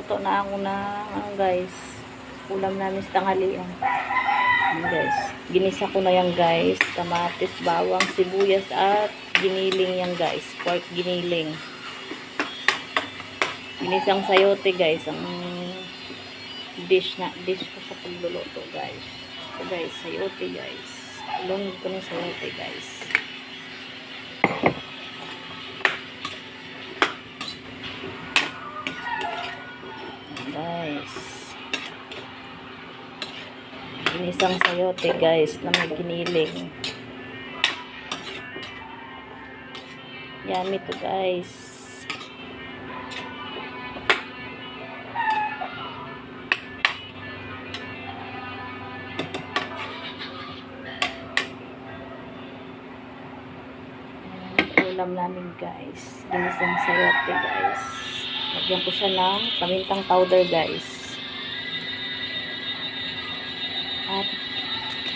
Nagluto na ako na, ano guys, ulam namin sa tanghalian. Ayan guys, ginisa ko na yan guys. Kamatis, bawang, sibuyas at giniling yan guys. Pork giniling. Ginisang sayote guys. Ang dish na dish ko sa pagluluto guys. So guys, sayote guys. Lunod ko ng sayote. Guys. Ginisang sayote guys na may giniling. Yummy to guys. Ulam namin guys. Ginisang sayote guys. Lagyan ko siya ng pamintang powder guys. At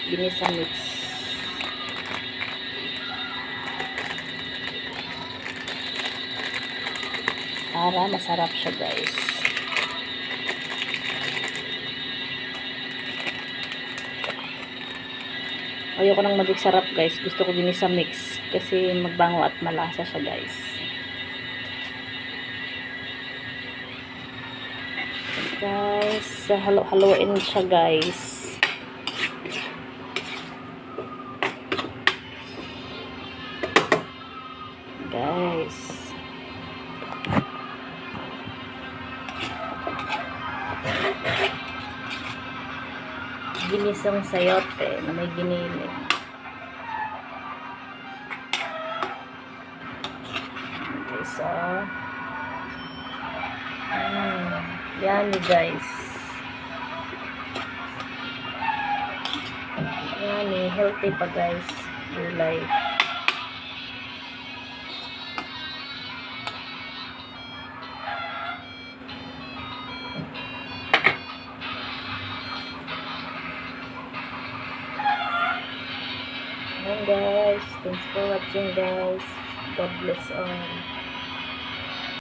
ginisang mix. Para masarap siya guys. Ayoko nang maging sarap guys. Gusto ko ginisa mix. Kasi magbango at malasa siya guys. guys halo-haloin siya guys guys ginisang sayote na may giniling okay so Mm, yummy guys. Yummy, healthy pa guys. Gulay. Ayan guys. Thanks for watching guys. God bless all.